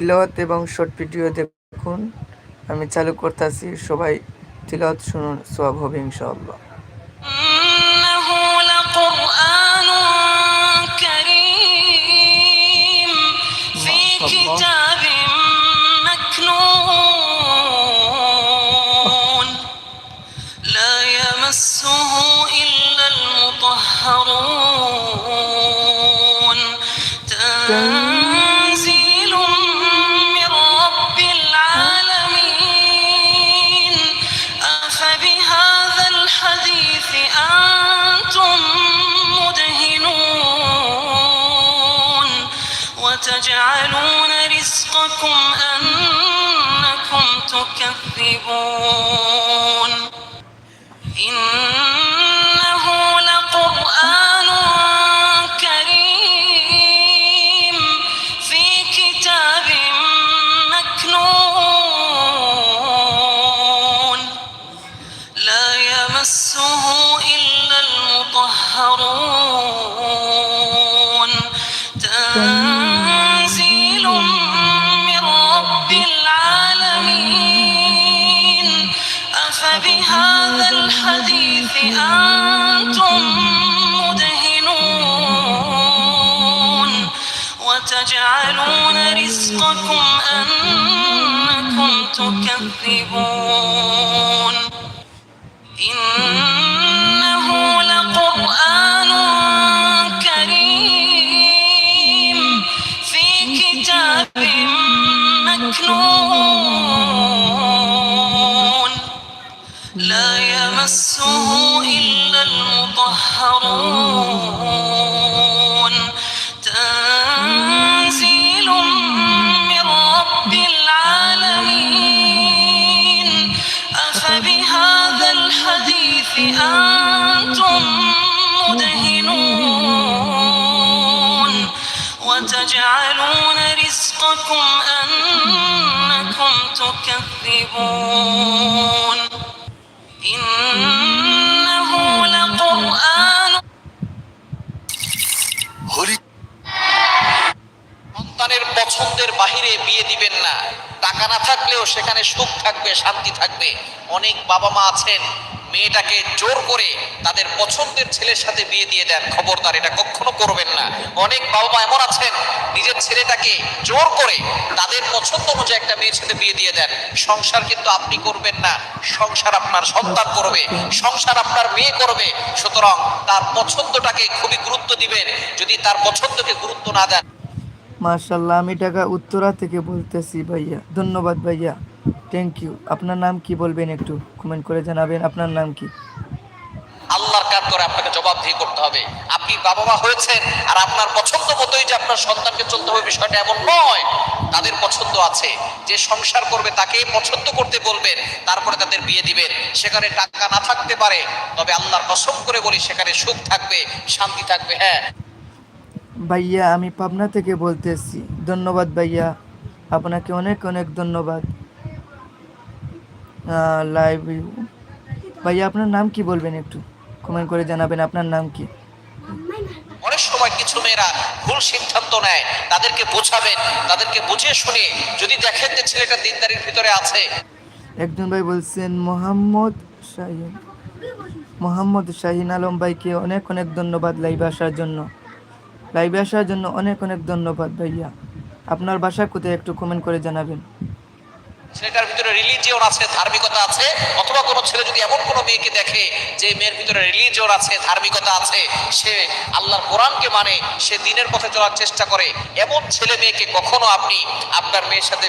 তিলাওয়াত এবং short video দেখুন আমি চালু করতেছি সবাই তিলাওয়াত শুনুন সব হবে ইনশাআল্লাহ إنه لقرآن كريم في الله. كتاب مكنون لا يمسه إلا المطهرون ربكم أنكم تكذبون إن أنكم تكذبون إنه تكذبون إنه لقرآن হরি সন্তানের পছন্দের বাহিরে বিয়ে দিবেন না টাকা না থাকলেও সেখানে সুখ থাকবে শান্তি থাকবে অনেক বাবা মা আছেন মেয়েটাকে জোর করে তাদের পছন্দের ছেলের সাথে বিয়ে দিয়ে দেন। খবরদার, এটা কখনো করবেন না। অনেক বাবা মা এমন আছেন, নিজের ছেলেটাকে জোর করে তাদের পছন্দ অনুযায়ী একটা মেয়ের সাথে বিয়ে দিয়ে দেন। সংসার কিন্তু আপনি করবেন না, সংসার আপনার সন্তান করবে, সংসার আপনার মেয়ে করবে। সুতরাং তার পছন্দটাকে খুবই গুরুত্ব দিবেন, যদি তার পছন্দকে গুরুত্ব না দেন। মাশাল্লাহ আমি ঢাকা উত্তরা থেকে বলতেছি ভাইয়া। ধন্যবাদ ভাইয়া। থ্যাংক ইউ আপনার নাম কি বলবেন একটু? কমেন্ট করে জানাবেন, আপনার নাম কি আল্লাহর কাজ করে আপনাকে জবাবদিহি করতে হবে। আপনি বাবা মা হয়েছেন আর আপনার পছন্দ মতোই যে আপনার সন্তানকে চলতে হবে, বিষয়টা এমন নয়। তাদের পছন্দ আছে। যে সংসার করবে তাকে পছন্দ করতে বলবেন, তারপরে তাদের বিয়ে দিবেন। সেখানে টাকা না থাকতে পারে, তবে আল্লাহর কসম করে বলি, সেখানে সুখ থাকবে, শান্তি থাকবে হ্যাঁ। ভাইয়া, আমি পাবনা থেকে বলতেছি। ধন্যবাদ ভাইয়া। আপনাকে অনেক অনেক ধন্যবাদ। লাইভ ভাইয়া, আপনার নাম কি বলবেন একটু? কমেন্ট করে জানাবেন, আপনার নাম কি? অনেক সময় কিছু মেয়েরা ভুল সিদ্ধান্ত নেয়, তাদেরকে বোঝাবেন, তাদেরকে বুঝিয়ে শুনে যদি দেখেন যে ছেলেটা দিনদারির ভিতরে আছে। একজন ভাই বলছেন, মোহাম্মদ শাহিন। মোহাম্মদ শাহিন আলম ভাইকে অনেক অনেক ধন্যবাদ লাইভে আসার জন্য। লাইভে আসার জন্য অনেক অনেক ধন্যবাদ ভাইয়া। আপনার বাসা কোথায় একটু কমেন্ট করে জানাবেন। ছেলেটার ভিতরে রিলিজিয়ন আছে, ধার্মিকতা আছে, অথবা কোনো ছেলে যদি এমন কোনো মেয়েকে দেখে যে মেয়ের ভিতরে রিলিজিয়ন আছে, ধার্মিকতা আছে, সে আল্লাহর কোরআনকে মানে সে দিনের পথে চলার চেষ্টা করে, এমন ছেলে মেয়েকে কখনো আপনি আপনার মেয়ের সাথে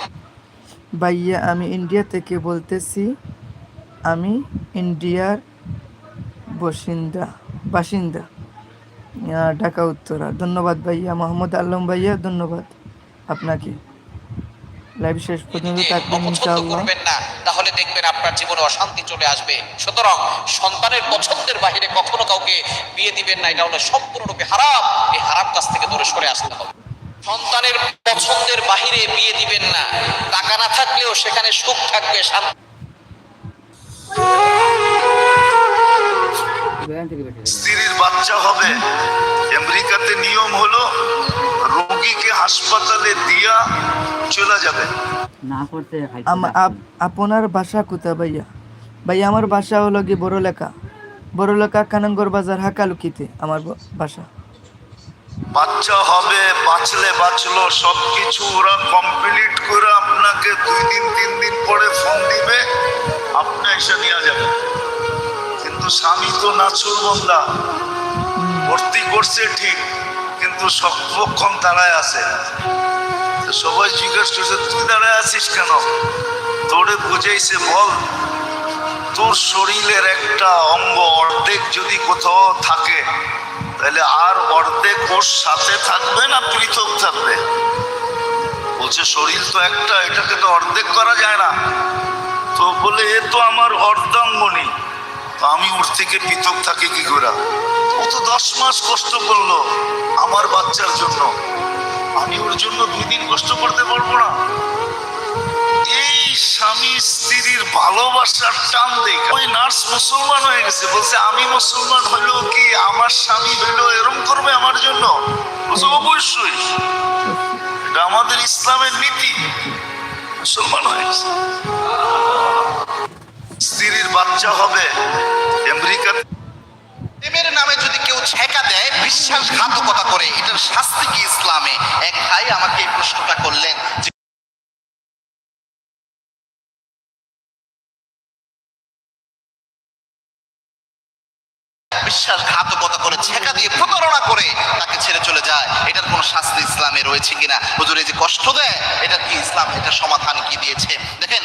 ভাইয়া, আমি ইন্ডিয়া থেকে বলতেছি, আমি ইন্ডিয়ার বাসিন্দা বাসিন্দা। ঢাকা, উত্তরা। ধন্যবাদ ভাইয়া, মোহাম্মদ আলম ভাইয়া, ধন্যবাদ আপনাকে। লাইভ শেষ পর্যন্ত থাকবেন ইনশাআল্লাহ। করবেন না তাহলে দেখবেন আপনার জীবনে অশান্তি চলে আসবে। সুতরাং সন্তানের পছন্দের বাহিরে কখনো কাউকে বিয়ে দিবেন না এটা হলো সম্পূর্ণরূপে হারাম। এই হারাম কাছ থেকে দূরে সরে আসতে হবে। সন্তানের পছন্দের বাহিরে বিয়ে দিবেন না টাকা না থাকলেও সেখানে সুখ থাকবে শান্তি। স্ত্রীর বাচ্চা হবে। আমেরিকাতে নিয়ম হলো রোগীকে হাসপাতালে দিয়া চলে যাবে। না করতে খাইতে আম- আপ- আপনার বাসা কোথা ভাইয়া? ভাইয়া আমার বাসা হলো কি বড়লেখা। বড়লেখা কানাঙ্গর বাজার হাকালুকিতে আমার বাসা বাচ্চা হবে বাঁচলে বাঁচলো সবকিছু ওরা কমপ্লিট করে আপনাকে দুই দিন তিন দিন পরে ফোন দিবে আপনি এসে নিয়ে যাবেন। কিন্তু স্বামী তো নাচুর বন্ধা। ভর্তি করছে ঠিক। কিন্তু সর্বক্ষণ দাঁড়ায় আছে। সবাই জিজ্ঞেস করছে, তুই দাঁড়ায় আছিস কেন? তোরে বুঝাইছে, বল। তোর শরীরের একটা অঙ্গ অর্ধেক যদি কোথাও থাকে, তাহলে আর অর্ধেক ওর সাথে থাকবে না পৃথক থাকবে? বলছে, শরীর তো একটা, এটাকে তো অর্ধেক করা যায় না। তো বলে, এ তো আমার অর্ধাঙ্গনী। আমি ওর থেকে পৃথক থাকি কি করে? ও তো দশ মাস কষ্ট করল আমার বাচ্চার জন্য। আমি ওর জন্য দুই দিন কষ্ট করতে পারব না। এই স্বামী স্ত্রীর ভালোবাসার টান দেখে ওই নার্স মুসলমান হয়ে গেছে। বলছে, আমি মুসলমান হলেও কি আমার স্বামী হলেও এরম করবে আমার জন্য? বলছে, অবশ্যই। এটা আমাদের ইসলামের নীতি। মুসলমান হয়ে গেছে। স্ত্রীর বাচ্চা হবে। আমেরিকা প্রেমের নামে যদি কেউ ছেঁকা দেয়, বিশ্বাসঘাতকতা করে, এটার শাস্তি কি ইসলামে? এক ভাই আমাকে এই প্রশ্নটা করলেন বিশ্বাসঘাতকতা করে, ছেঁকা দিয়ে প্রতারণা করে তাকে ছেড়ে চলে যায়। এটার কোনো শাস্তি ইসলামে রয়েছে কিনা? হুজুর যে কষ্ট দেয়, এটা কি ইসলাম? এটা সমাধান কি দিয়েছে? দেখেন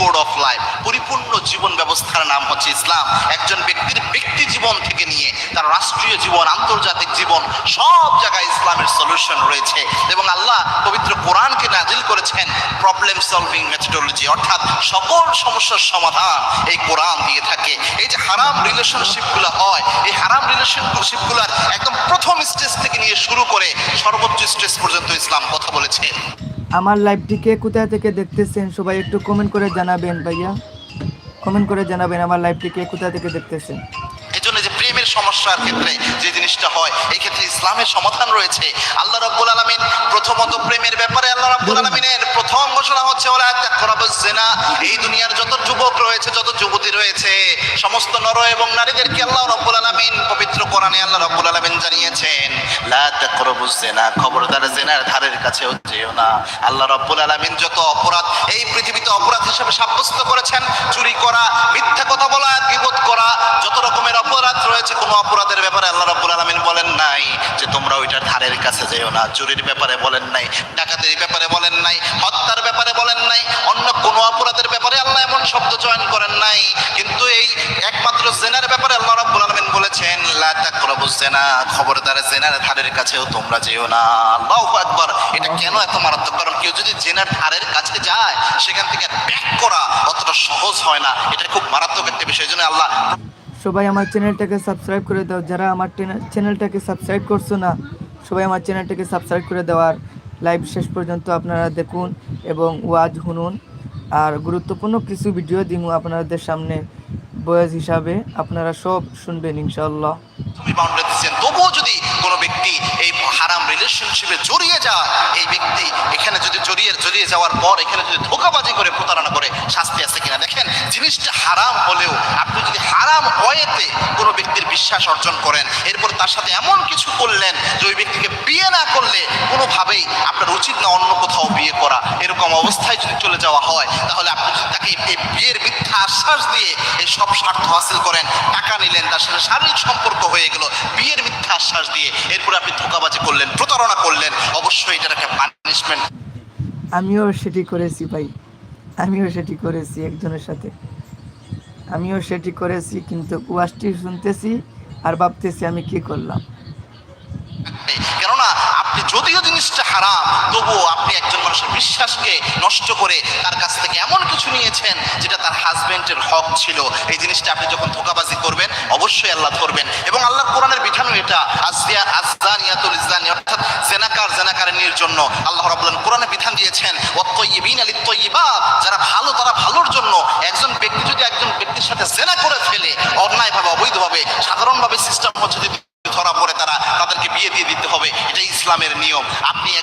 কোড অফ লাইফ পরিপূর্ণ জীবন ব্যবস্থার নাম হচ্ছে ইসলাম। একজন ব্যক্তির ব্যক্তি জীবন থেকে নিয়ে তার রাষ্ট্রীয় জীবন, আন্তর্জাতিক জীবন, সব জায়গায় ইসলামের সলিউশন রয়েছে। এবং আল্লাহ পবিত্র কোরআনকে নাজিল করেছেন প্রবলেম সলভিং মেথোডোলজি অর্থাৎ সকল সমস্যার সমাধান এই কোরআন দিয়ে থাকে। এই যে হারাম রিলেশনশিপগুলো হয়, এই হারাম রিলেশনশিপগুলোর একদম প্রথম স্টেজ থেকে নিয়ে শুরু করে সর্বোচ্চ স্টেজ পর্যন্ত ইসলাম কথা বলেছে। আমার লাইভটিকে কোথায় থেকে দেখতেছেন সবাই একটু কমেন্ট করে জানাবেন ভাইয়া। কমেন্ট করে জানাবেন আমার লাইভটিকে কোথা থেকে দেখতেছেন। প্রেমের সমস্যার ক্ষেত্রে যে জিনিসটা হয় এই ক্ষেত্রে ইসলামের সমাধান রয়েছে। আল্লাহ রাব্বুল আলামিন প্রথমত প্রেমের ব্যাপারে আল্লাহ রাব্বুল আলামিনের প্রথম ঘোষণা হচ্ছে ওলা জিনা এই দুনিয়ার যত যুবক রয়েছে যত যুবতী রয়েছে সমস্ত নর এবং নারীদেরকে আল্লাহ রাব্বুল আলামিন পবিত্র কোরআনে আল্লাহ রাব্বুল আলামিন জানিয়েছেন লা তাকরাবুজ জিনা খবরদার জিনার ধারের কাছেও যেও না। আল্লাহ রাব্বুল আলামিন যত অপরাধ এই পৃথিবীতে অপরাধ হিসেবে সাব্যস্ত করেছেন চুরি করা মিথ্যা কথা বলা গীবত করা যত রকমের অপরাধ রয়েছে কোনো অপরাধের ব্যাপারে আল্লাহ রাব্বুল আলামিন বলেন নাই যে তোমরা ওইটার ধারের কাছে যেও না, চুরির ব্যাপারে বলেন নাই, ডাকাতির ব্যাপারে বলেন নাই, হত্যার ব্যাপারে বলেন নাই, অন্য কোনো অপরাধের ব্যাপারে আল্লাহ এমন শব্দ চয়ন করেন নাই। কিন্তু এই একমাত্র জেনার ব্যাপারে আল্লাহ রাব্বুল আলামিন বলেছেন, লা তাকরাবুজ জিনা খবরদার জেনার ধারের কাছেও তোমরা যেও না। আল্লাহু আকবার, এটা কেন এত মারাত্মক? কারণ কেউ যদি জেনার ধারের কাছে যায়, সেখান থেকে ব্যাক করা অতটা সহজ হয় না। এটা খুব মারাত্মক একটা বিষয় জন্য আল্লাহ সবাই আমার চ্যানেলটাকে সাবস্ক্রাইব করে দাও। যারা আমার চ্যানেলটাকে সাবস্ক্রাইব করছ না, সবাই আমার চ্যানেলটাকে সাবস্ক্রাইব করে দেওয়ার লাইভ শেষ পর্যন্ত আপনারা দেখুন এবং ওয়াজ শুনুন। আর গুরুত্বপূর্ণ কিছু ভিডিও দিন আপনাদের সামনে বয়স হিসাবে। আপনারা সব শুনবেন ইনশাল্লাহ হারাম রিলেশনশিপে জড়িয়ে যায় এই ব্যক্তি এখানে যদি জড়িয়ে জড়িয়ে যাওয়ার পর এখানে যদি ধোকাবাজি করে, প্রতারণা করে, শাস্তি আছে কিনা? দেখেন, জিনিসটা হারাম হলেও, আপনি যদি হারাম ওয়েতে কোনো ব্যক্তির বিশ্বাস অর্জন করেন, এরপর তার সাথে এমন কিছু করলেন যে ওই ব্যক্তিকে বিয়ে না করলে কোনোভাবেই আপনার উচিত না অন্য কোথাও বিয়ে করা। এরকম অবস্থায় যদি চলে যাওয়া হয়, তাহলে আপনি যদি তাকে এই বিয়ের মিথ্যা আশ্বাস দিয়ে এই সব স্বার্থ হাসিল করেন, টাকা নিলেন, তার সাথে শারীরিক সম্পর্ক হয়ে গেল, বিয়ের মিথ্যা আশ্বাস দিয়ে, এরপর আপনি ধোকাবাজি করলেন। প্রতারণা করলেন অবশ্যই এটার একটা পানিশমেন্ট আমিও সেটি করেছি ভাই। আমিও সেটি করেছি একজনের সাথে। আমিও সেটি করেছি কিন্তু কুয়াশটি শুনতেছি আর ভাবতেছি আমি কি করলাম। কেননা আপনি যদিও হারাম তবুও আপনি একজন মানুষের বিশ্বাসকে নষ্ট করে তার কাছ থেকে এমন কিছু নিয়েছেন যেটা তার হাজবেন্ডের হক ছিল। এই জিনিসটা আপনি যখন ধোকাবাজি করবেন, অবশ্যই আল্লাহ ধরবেন। এবং আল্লাহ কোরআনের বিধানও এটা আজিয়া আজানিয়াতুল ইসলানি অর্থাৎ জেনাকার, জেনাকারিনীর জন্য আল্লাহ রাব্বুল কোরআনে বিধান দিয়েছেন ওয়াত্তাইয়িবিন লিত্তাইয়িবাত যারা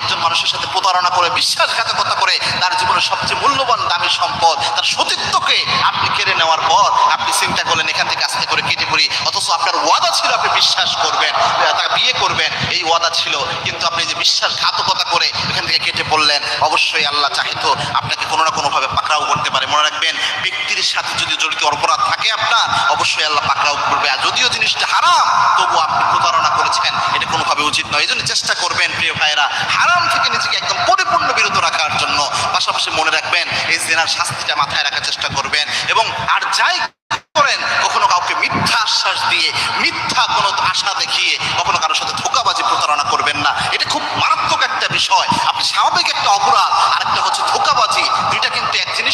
একজন মানুষের সাথে প্রতারণা করে, বিশ্বাসঘাতকতা করে তার জীবনের সবচেয়ে মূল্যবান দামি সম্পদ, তার সতীত্বকে আপনি কেড়ে নেওয়ার পর আপনি চিন্তা করলেন, এখান থেকে আস্তে করে কেটে পড়ি। অথচ আপনার ওয়াদা ছিল আপনি বিশ্বাস করবেন, তাকে বিয়ে করবেন, এই ওয়াদা ছিল। কিন্তু আপনি যে বিশ্বাসঘাতকতা করে এখান থেকে কেটে পড়লেন, অবশ্যই আল্লাহ চাহিত আপনাকে কোনো না কোনোভাবে পাকড়াও করতে পারে। রাখবেন ব্যক্তির সাথে যদি জড়িত অপরাধ থাকে আপনার, অবশ্যই আল্লাহ পাকড়াও করবে। আর যদিও জিনিসটা হারাম তবু আপনি প্রতারণা করেছেন, এটা কোনোভাবে উচিত নয়। এই জন্য চেষ্টা করবেন, প্রিয় ভাইয়েরা, হারাম থেকে নিজেকে একদম পরিপূর্ণ বিরত রাখার জন্য। পাশাপাশি মনে রাখবেন, এই জেনার শাস্তিটা মাথায় রাখার চেষ্টা করবেন এবং আর যাই করেন, কখনো কাউকে মিথ্যা আশ্বাস দিয়ে, মিথ্যা কোনো আশা দেখিয়ে, কখনো কারোর সাথে ধোকাবাজি, প্রতারণা করবেন না। এটা খুব মারাত্মক একটা বিষয়। আপনি স্বাভাবিক একটা অপরাধ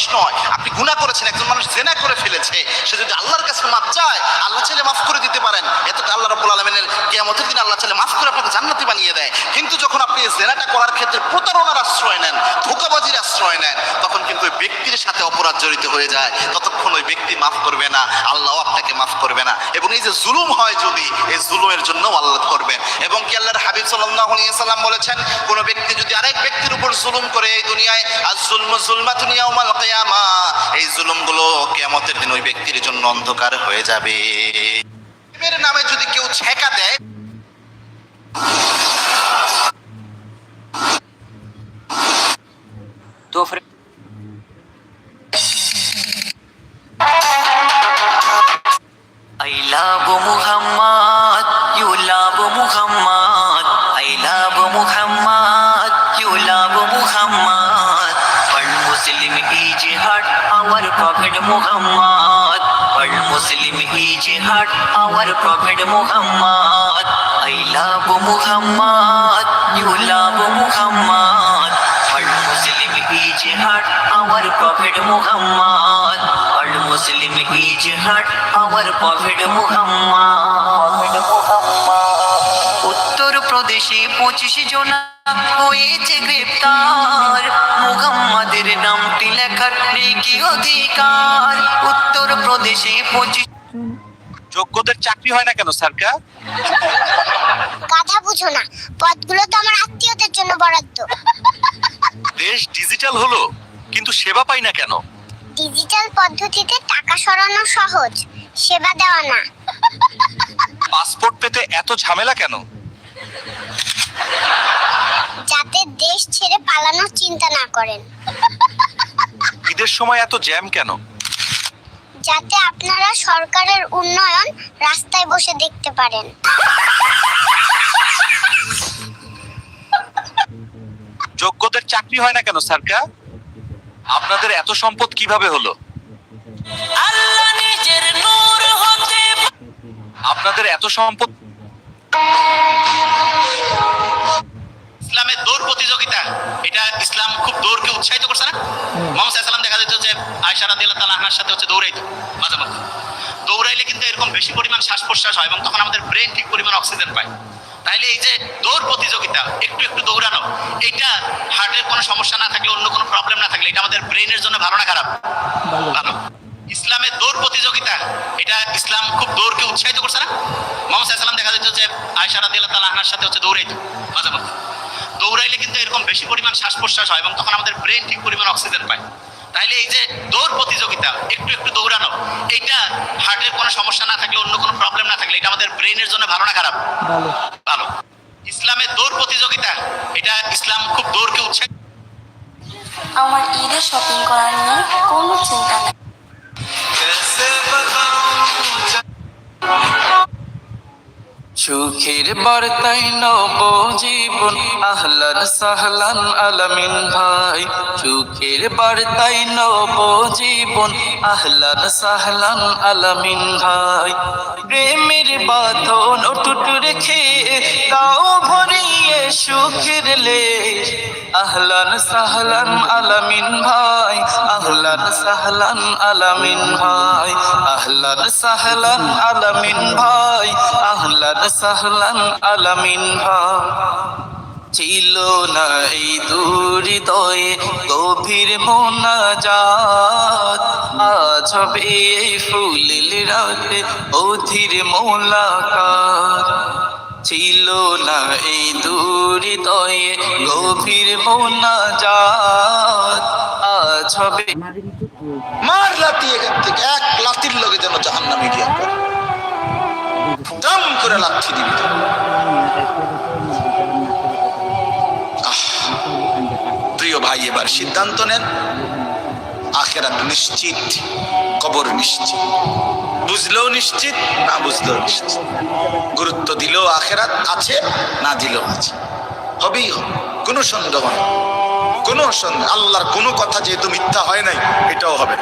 জিনিস নয়। আপনি গুণা করেছেন, একজন মানুষ জেনা করে ফেলেছে। সে যদি আল্লাহর কাছে মাপ চায়, আল্লাহ ছেলে মাফ করে দিতে পারেন। এতটা আল্লাহ রব্বুল আলমিনের কেয়ামতের দিন আল্লাহ ছেলে মাফ করে আপনাকে জান্নাতি বানিয়ে দেয়। কিন্তু যখন আপনি জেনাটা করার ক্ষেত্রে প্রতারণার আশ্রয় নেন আশ্রয় নেন তখন কিন্তু ওই ব্যক্তির সাথে অপরাধ জড়িত হয়ে যায়। ততক্ষণ ওই ব্যক্তি মাফ করবে না, আল্লাহ আপনাকে মাফ করবে না। এবং এই যে জুলুম হয় যদি, এই জুলুমের জন্য আল্লাহ করবেন। এবং কি আল্লাহর হাবিব আলাইহি সাল্লাম বলেছেন, কোন ব্যক্তি যদি আরেক ব্যক্তির উপর জুলুম করে এই দুনিয়ায় আর জুলমু জুলমাতুন ইয়াউমাল কিয়ামা, এই জুলুমগুলো কিয়ামতের দিন ওই ব্যক্তির জন্য অন্ধকার হয়ে যাবে। নামে যদি কেউ ছেকা দেয় go. I love Muhammad, you love Muhammad. I love Muhammad, you love Muhammad. One Muslim each heart, our Prophet Muhammad. One Muslim each heart, our Prophet Muhammad. I love Muhammad, you love Muhammad. Is heart, our Prophet Muhammad. One Muslim is heart, our উত্তর প্রদেশে পঁচিশ জন হয়েছে গ্রেপ্তার। মুহাম্মাদের নামটি লেখার কি অধিকার। উত্তর প্রদেশে পঁচিশ যোগ্যদের চাকরি হয় না কেন সরকার গাধা বুঝো না। পদগুলো তো আমার আত্মীয়দের জন্য বরাদ্দ। দেশ ডিজিটাল হলো কিন্তু সেবা পাই না কেন? ডিজিটাল পদ্ধতিতে টাকা সরানো সহজ সেবা দেওয়া না। পাসপোর্ট পেতে এত ঝামেলা কেন? যাতে দেশ ছেড়ে পালানোর চিন্তা না করেন। ঈদের সময় এত জ্যাম কেন? যাতে আপনারা সরকারের উন্নয়ন রাস্তায় বসে দেখতে পারেন। যোগ্যদের চাকরি হয় না কেন সরকার আপনাদের এত সম্পদ কীভাবে হলো? আল্লাহ নিজের নূর হতে আপনাদের এত সম্পদ ইসলামের দৌড় প্রতিযোগিতা এটা ইসলাম খুব দৌড়কে উৎসাহিত করছে না? মোহাম্মদ সাল্লাম দেখা যেত যে আয়সা রাদিয়াল্লাহু তাআলা আনহার সাথে হচ্ছে দৌড়াইতো মাঝে মধ্যে। দৌড়াইলে কিন্তু এরকম বেশি পরিমাণ শ্বাস প্রশ্বাস হয় এবং তখন আমাদের ব্রেন ঠিক পরিমাণ অক্সিজেন পায়। তাইলে এই যে দৌড় প্রতিযোগিতা একটু একটু দৌড়ানো এটা হার্টের কোনো সমস্যা না থাকলে অন্য কোনো প্রবলেম না থাকলে এটা আমাদের ব্রেনের জন্য ভালো না খারাপ? ভালো। ইসলামের দৌড় প্রতিযোগিতা এটা ইসলাম খুব দৌড়কে উৎসাহিত করছে না? মোহাম্মদ সাল্লাম দেখা যেত যে আয়সা রাদিয়াল্লাহু তাআলা আনহার সাথে হচ্ছে দৌড়াইতো মাঝে মধ্যে। দৌড়াইলে কিন্তু এরকম বেশি পরিমাণ শ্বাস প্রশ্বাস হয় এবং তখন আমাদের ব্রেন ঠিক পরিমাণ অক্সিজেন পায়। তাইলে এই যে দৌড় প্রতিযোগিতা একটু একটু দৌড়ানো এটা হার্টের কোনো সমস্যা না থাকলে অন্য কোনো প্রবলেম না থাকলে এটা আমাদের ব্রেনের জন্য ভালো না খারাপ? ভালো। ভালো। ইসলামের দৌড় প্রতিযোগিতা এটা ইসলাম খুব দৌড়কে উৎসাহিত আমার ঈদের শপিং করা নিয়ে কোনো চিন্তা নেই। সুখের বার্তাই নব জীবন আহলান সাহলান আলামিন ভাই। সুখের বার্তাই নব জীবন আহলান সাহলান আলামিন ভাই। প্রেমের বাঁধন অটুট রেখে তাও ভরিয়ে সুখের লে আহলান সাহলান আলামিন ভাই, আহলান সাহলান আলামিন ভাই, আহলান সাহলান আলামিন ভাই, আহলান সাহলান আলামিন ছিল না এই দূরিদয়ে গভীর মোনাজাত। আজ হবে এই ফুলের রাতে অধীর মোলাকাত। ছিল না এই দূরিদয়ে গভীর মোনা যাত আজ হবে মার লাতি এখান থেকে, এক লাতির লগে যেন জাহান্নামে গিয়া পড়ে। দাম করে লাথি দিবি? প্রিয় ভাই, এবার সিদ্ধান্ত নেন। আখেরাত নিশ্চিত, কবর নিশ্চিত। বুঝলেও নিশ্চিত, না বুঝলেও নিশ্চিত। গুরুত্ব দিলেও আখেরাত আছে, না দিলেও আছে। হবেই হবে, কোনো সন্দেহ নেই। কোনো সন্দেহ, আল্লাহর কোনো কথা যেহেতু মিথ্যা হয় নাই, এটাও হবে।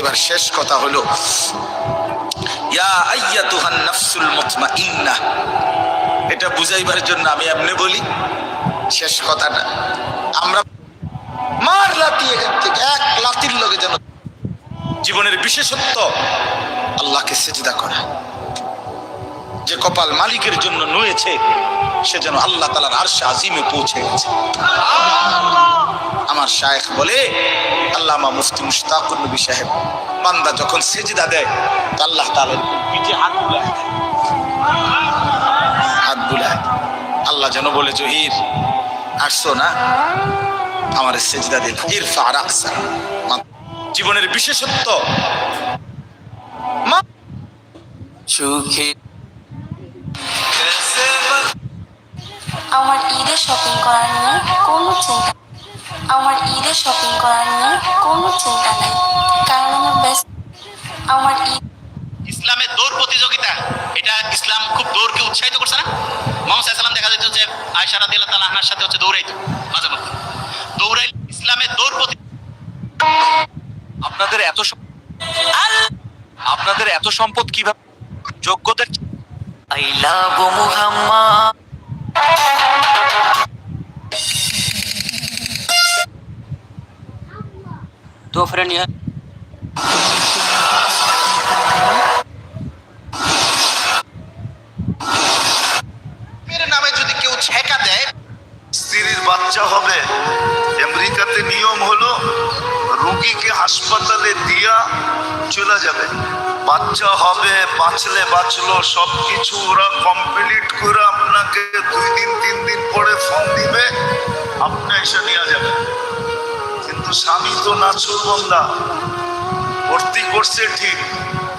এবার শেষ কথা হলো এটা বুঝাইবার জন্য আমি এমনি বলি, শেষ কথাটা। আমরা মার লাতি এখান থেকে, এক লাতির লগে যেন জীবনের বিশেষত্ব, আল্লাহকে সেজদা করা। যে কপাল মালিকের জন্য নয়েছে, সে যেন আল্লাহ তালার আরশে আজিমে পৌঁছে গেছে। আমার শায়েখ বলে, আল্লামা মুফতি মুশতাকুর নবী সাহেব, বান্দা যখন সেজদা দেয়, তো আল্লাহ তাআলা পিঠে হাত বুলায় হাত বুলায়। আল্লাহ যেন বলে, জহির, আসছো না? আমার সেজদা দিল ইরফা রাকসা জীবনের বিশেষত্ব। সুখে আমার ঈদের শপিং করা নিয়ে কোনো চিন্তা আমার ঈদের শপিং করা নিয়ে কোনো চিন্তা নেই। কারণ আমার ব্যস্ত আমার ঈদ ইসলামের দৌড় প্রতিযোগিতা। এটা ইসলাম খুব দৌড়কে উৎসাহিত করছে না? মোহাম্মদ সাল্লাম দেখা যেত যে আয়সা রাদি আল্লাহ তালা সাথে হচ্ছে দৌড়াইতো মাঝে মধ্যে। দৌড়াই ইসলামের দৌড় প্রতি আপনাদের এত আপনাদের এত সম্পদ কীভাবে যোগ্যদের আই লাভ মুহাম্মদ তো ফ্রেন্ড এর নামে যদি কেউ ছেকা দেয় স্ত্রীর বাচ্চা হবে। আমেরিকাতে নিয়ম হলো, রোগীকে হাসপাতালে দিয়া চলে যাবে। বাচ্চা হবে, বাঁচলে বাঁচলো সব কিছু ওরা কমপ্লিট করে আপনাকে দুই দিন, তিন দিন পরে ফোন দিবে, আপনি এসে নিয়ে যাবে কিন্তু স্বামী তো নাচুর বন্দা। ভর্তি করছে ঠিক,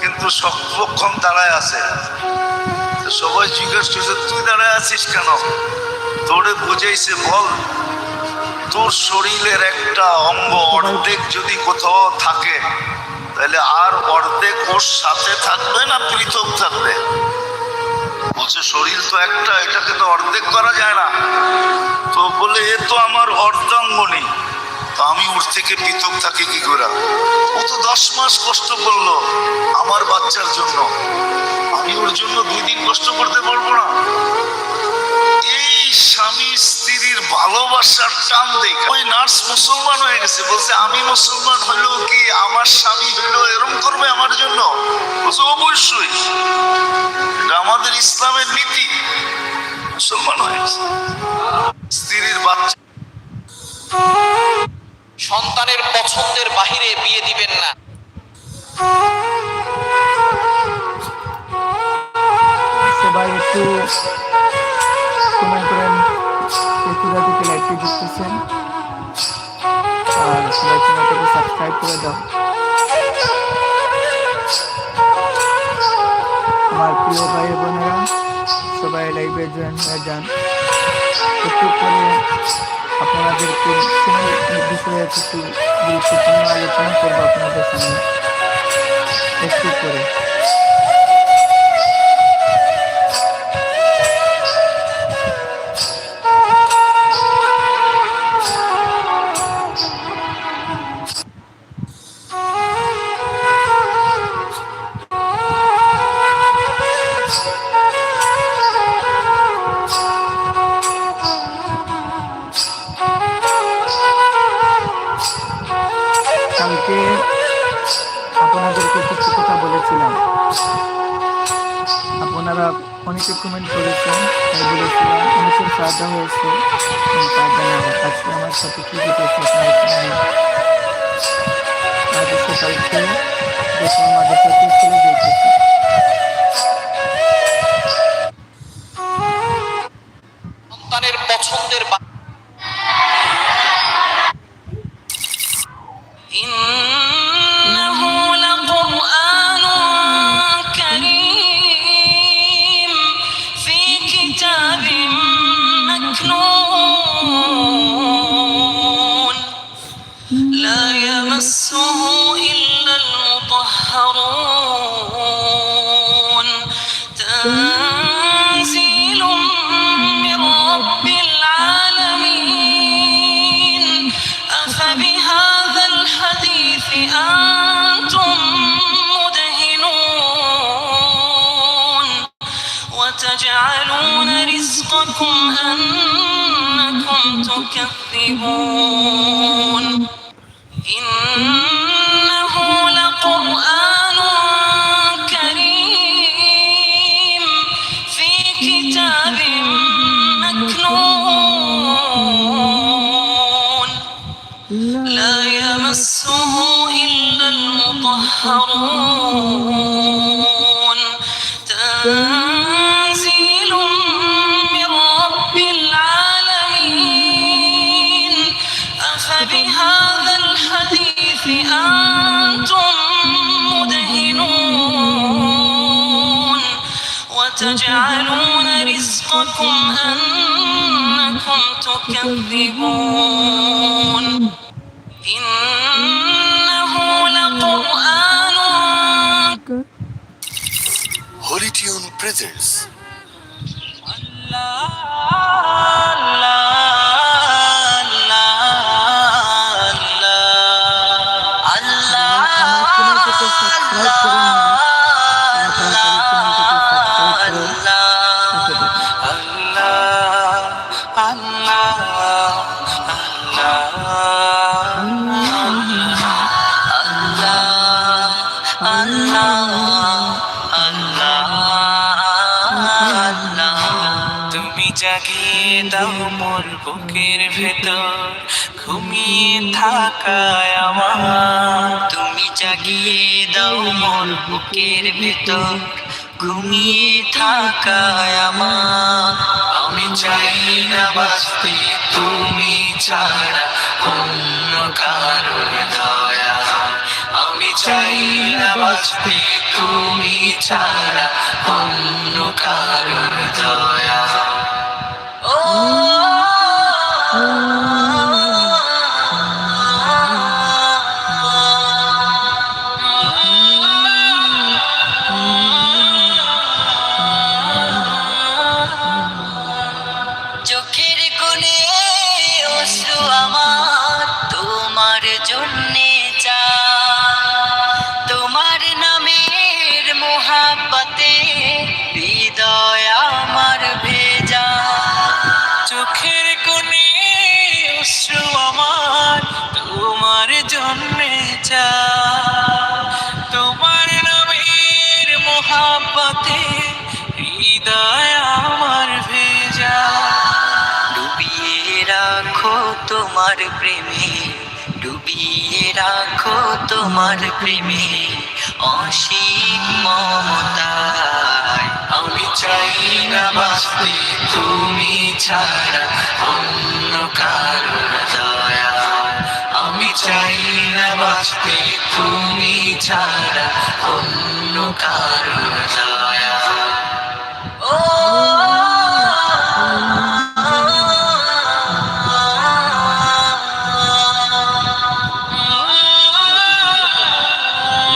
কিন্তু সক্ষম দাঁড়ায় আছে। সবাই জিজ্ঞেস করছে, তুই দাঁড়ায় আছিস কেন? তোরে বুঝাইছে, বল, তোর শরীরের একটা অঙ্গ অর্ধেক যদি কোথাও থাকে, তাহলে আর অর্ধেক ওর সাথে থাকবে না পৃথক থাকবে? বলছে, শরীর তো একটা, এটাকে তো অর্ধেক করা যায় না। তো বলে, এ তো আমার অর্ধাঙ্গনী। তো আমি ওর থেকে পৃথক থাকি কি করে? ও তো দশ মাস কষ্ট করল আমার বাচ্চার জন্য। আমি ওর জন্য দুই দিন কষ্ট করতে পারব না। এই স্বামী স্ত্রীর ভালোবাসার টান দেখে ওই নার্স মুসলমান হয়ে গেছে। বলছে আমি মুসলমান হলেও কি আমার স্বামী হলেও এরম করবে আমার জন্য? বলছে অবশ্যই। এটা আমাদের ইসলামের নীতি। মুসলমান হয়ে গেছে। স্ত্রীর বাচ্চা সন্তানের পছন্দের বাহিরে বিয়ে দিবেন না। সবাই একটু কমেন্ট করেন কোথা থেকে লাইভটি দেখতেছেন। আর সবাই চ্যানেলটাকে সাবস্ক্রাইব করে দাও। আমার প্রিয় ভাই বোনেরা, সবাই লাইভে জয়েন হয়ে যান। একটু করে আপনাদেরকে বিষয়ে কিছু গুরুত্বপূর্ণ আলোচনা করব আপনাদের সামনে। একটু করে কথা বলেছিলাম। আপনারা অনেকে কমেন্ট করেছেন, তাই বলেছিলাম, অনেকের সাহায্য হয়েছে। আজকে আমার সাথে কী কী আজ সকালকে যখন رزقكم أنكم تكذبون. إنه لقرآن كريم في كتاب مكنون. لا يمسه إلا المطهرون. يرهقكم أنكم تكذبون إنه لقرآن Holy Tune presents Subscribe দাও মোর বুকের ভেতর, ঘুমিয়ে থাকায় আমার। তুমি জাগিয়ে দাও মোর বুকের ভেতর, ঘুমিয়ে থাকায় আমার। আমি চাই না বাঁচতে, তুমি ছাড়া অন্য কারোর দয়া। আমি চাই না বাঁচতে, তুমি ছাড়া অন্য কারোর দয়া। চোখের মোহাব্বতে হৃদয় আমার ভেজা। ডুবিয়ে রাখো তোমার প্রেমে, ডুবিয়ে রাখো তোমার প্রেমে অসীম মমতায়। আমি চাই না বাঁচতে, তুমি ছাড়া অন্য কারোর দয়া আমি চাই না বাঁচতে, তুমি ছাড়া অন্য কারোর দয়া